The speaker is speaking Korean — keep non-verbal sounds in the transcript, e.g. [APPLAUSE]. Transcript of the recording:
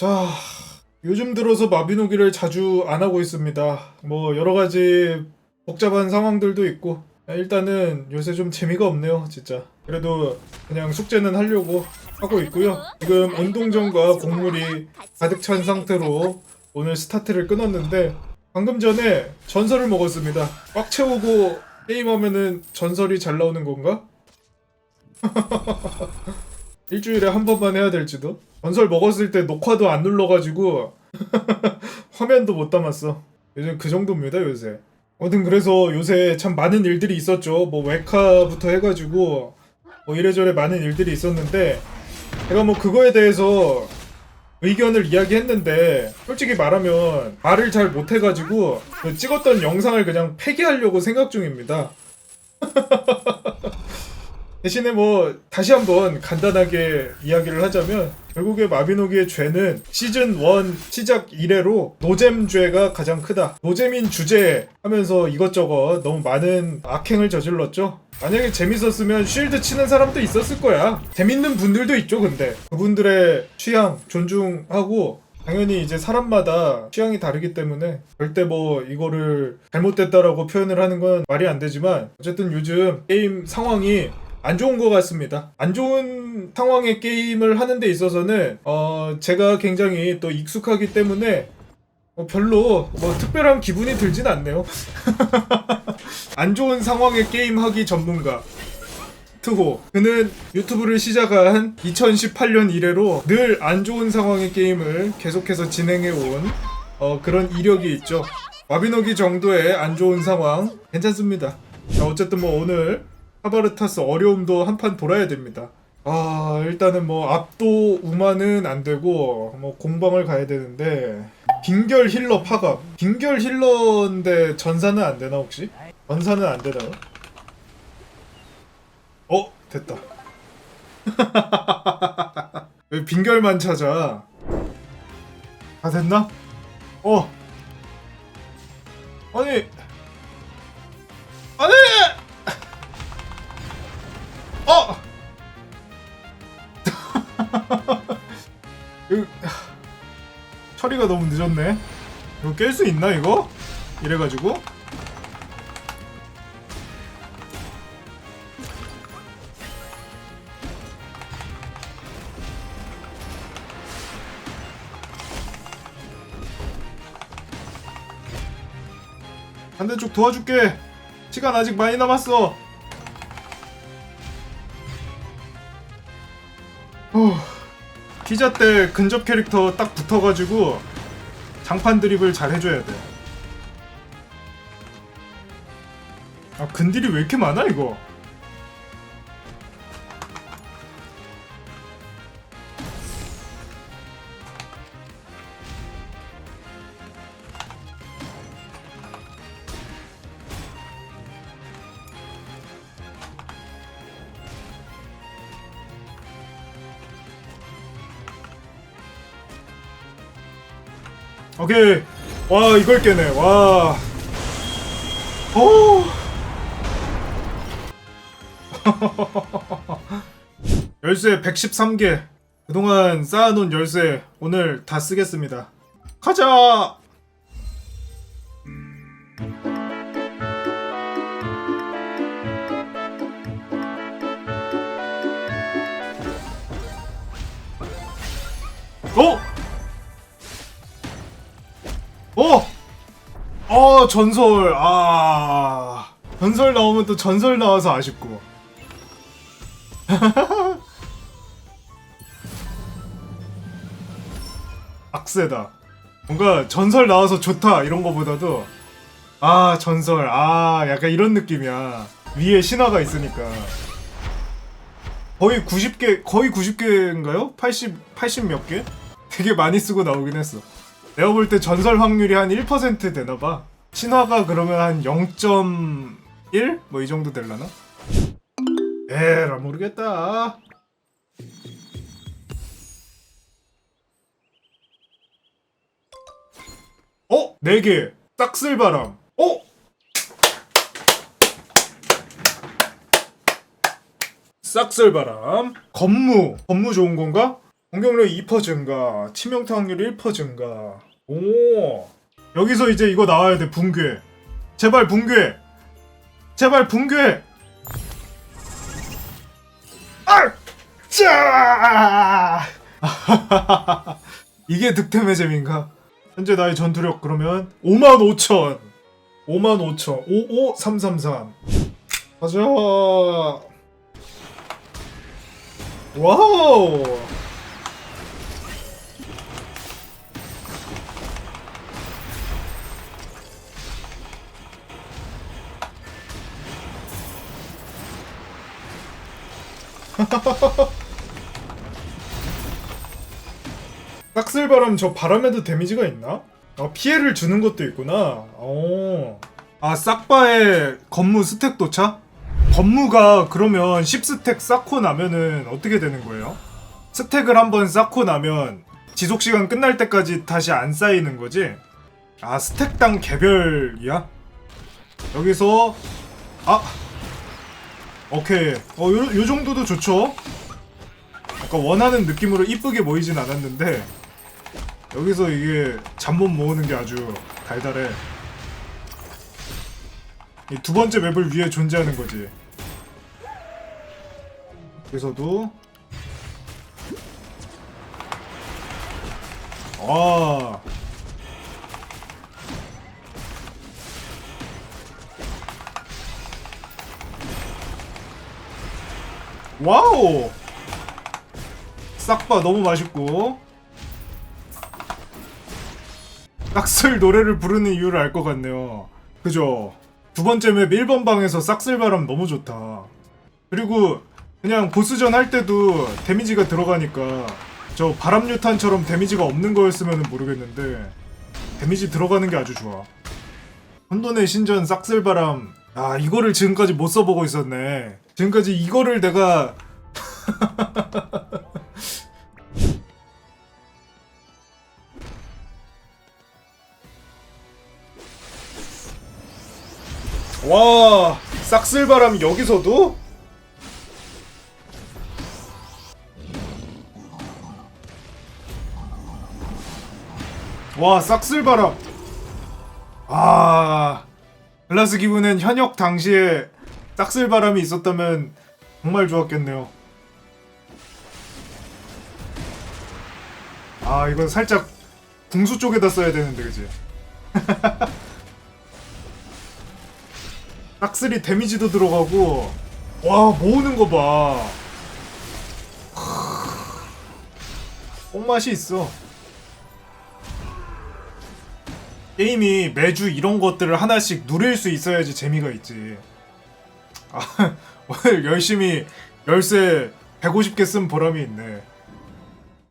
자, 요즘 들어서 마비노기를 자주 안 하고 있습니다. 뭐 여러 가지 복잡한 상황들도 있고 일단은 요새 좀 재미가 없네요, 진짜. 그래도 그냥 숙제는 하려고 하고 있고요. 지금 운동전과 곡물이 가득 찬 상태로 오늘 스타트를 끊었는데 방금 전에 전설을 먹었습니다. 꽉 채우고 게임하면은 전설이 잘 나오는 건가? [LAUGHS] 일주일에 한 번만 해야 될지도. 전설 먹었을 때 녹화도 안 눌러가지고 [LAUGHS] 화면도 못 담았어. 요즘 그 정도입니다 요새. 아무튼 그래서 요새 참 많은 일들이 있었죠. 뭐 웨카부터 해가지고 뭐 이래저래 많은 일들이 있었는데 제가 뭐 그거에 대해서 의견을 이야기했는데 솔직히 말하면 말을 잘 못해가지고 그 찍었던 영상을 그냥 폐기하려고 생각 중입니다. [LAUGHS] 대신에 뭐 다시 한번 간단하게 이야기를 하자면 결국에 마비노기의 죄는 시즌 1 시작 이래로 노잼죄가 가장 크다. 노잼인 주제 하면서 이것저것 너무 많은 악행을 저질렀죠. 만약에 재밌었으면 쉴드 치는 사람도 있었을 거야. 재밌는 분들도 있죠, 근데. 그분들의 취향 존중하고 당연히 이제 사람마다 취향이 다르기 때문에 절대 뭐 이거를 잘못됐다라고 표현을 하는 건 말이 안 되지만 어쨌든 요즘 게임 상황이 안 좋은 것 같습니다. 안 좋은 상황의 게임을 하는 데 있어서는 어 제가 굉장히 또 익숙하기 때문에 어, 별로 뭐 특별한 기분이 들진 않네요. [LAUGHS] 안 좋은 상황의 게임 하기 전문가 트호 그는 유튜브를 시작한 2018년 이래로 늘 안 좋은 상황의 게임을 계속해서 진행해 온 어, 그런 이력이 있죠. 마비노기 정도의 안 좋은 상황 괜찮습니다. 자, 어쨌든 뭐 오늘 하바르타스 어려움도 한판 돌아야 됩니다. 아 일단은 뭐 압도 우마는 안 되고 뭐 공방을 가야 되는데 빙결 힐러 파갑 빙결 힐러인데 전사는 안 되나 혹시? 전사는 안 되나요? 어 됐다. [LAUGHS] 왜 빙결만 찾아? 다 됐나? 어 아니 아니 어! [LAUGHS] 이거, 처리가 너무 늦었네. 이거 깰 수 있나 이거? 이래가지고 반대쪽 도와줄게. 시간 아직 많이 남았어. 후, 피자 때 근접 캐릭터 딱 붙어가지고 장판 드립을 잘 해줘야 돼. 아 근딜이 왜 이렇게 많아 이거? 오케이. 와 이걸 깨네. 와. 오. [LAUGHS] 열쇠 113개. 그동안 쌓아놓은 열쇠 오늘 다 쓰겠습니다. 가자. 어? 어! 어, 전설. 아. 전설 나오면 또 전설 나와서 아쉽고. [LAUGHS] 악세다. 뭔가 전설 나와서 좋다 이런 거보다도 아 전설 아 약간 이런 느낌이야 위에 신화가 있으니까 거의 90개 거의 90개인가요? 80 80 몇 개? 되게 많이 쓰고 나오긴 했어. 내가 볼 때 전설 확률이 한 1% 되나봐. 신화가 그러면 한 0.1? 뭐 이 정도 될라나? 에라 모르겠다. 어? 4개. 싹쓸바람. 어? 싹쓸바람. 건무. 건무 좋은 건가? 공격력 2% 증가, 치명타 확률 1% 증가. 오. 여기서 이제 이거 나와야 돼. 붕괴. 제발 붕괴. 제발 붕괴. 아! 짜! [LAUGHS] 이게 득템의 재미인가? 현재 나의 전투력 그러면 55,000. 55,000. 55333. 가자. 와우. [LAUGHS] 싹쓸바람 저 바람에도 데미지가 있나? 아, 피해를 주는 것도 있구나. 어. 아, 싹바의 건무 스택 도차? 건무가 그러면 10스택 쌓고 나면은 어떻게 되는 거예요? 스택을 한번 쌓고 나면 지속 시간 끝날 때까지 다시 안 쌓이는 거지? 아, 스택당 개별이야? 여기서 아 오케이. 어 요, 요 정도도 좋죠? 약간 원하는 느낌으로 이쁘게 보이진 않았는데 여기서 이게 잠못 모으는 게 아주 달달해. 이 두 번째 맵을 위해 존재하는 거지. 여기서도. 아 와우! 싹바 너무 맛있고. 싹쓸 노래를 부르는 이유를 알 것 같네요. 그죠? 두 번째 맵 1번 방에서 싹쓸 바람 너무 좋다. 그리고 그냥 보스전 할 때도 데미지가 들어가니까 저 바람 유탄처럼 데미지가 없는 거였으면 모르겠는데 데미지 들어가는 게 아주 좋아. 혼돈의 신전 싹쓸 바람. 아 이거를 지금까지 못 써보고 있었네 지금까지 이거를 내가 [LAUGHS] 와 싹쓸바람 여기서도? 와 싹쓸바람 아 글라스 기분은 현역 당시에 싹쓸바람이 있었다면 정말 좋았겠네요. 아 이건 살짝 궁수 쪽에다 써야 되는데 그지? [LAUGHS] 싹쓸이 데미지도 들어가고 와 모으는 거 봐. 뽕맛이 있어. 게임이 매주 이런 것들을 하나씩 누릴 수 있어야지 재미가 있지 아 [LAUGHS] 오늘 열심히 열쇠 150개 쓴 보람이 있네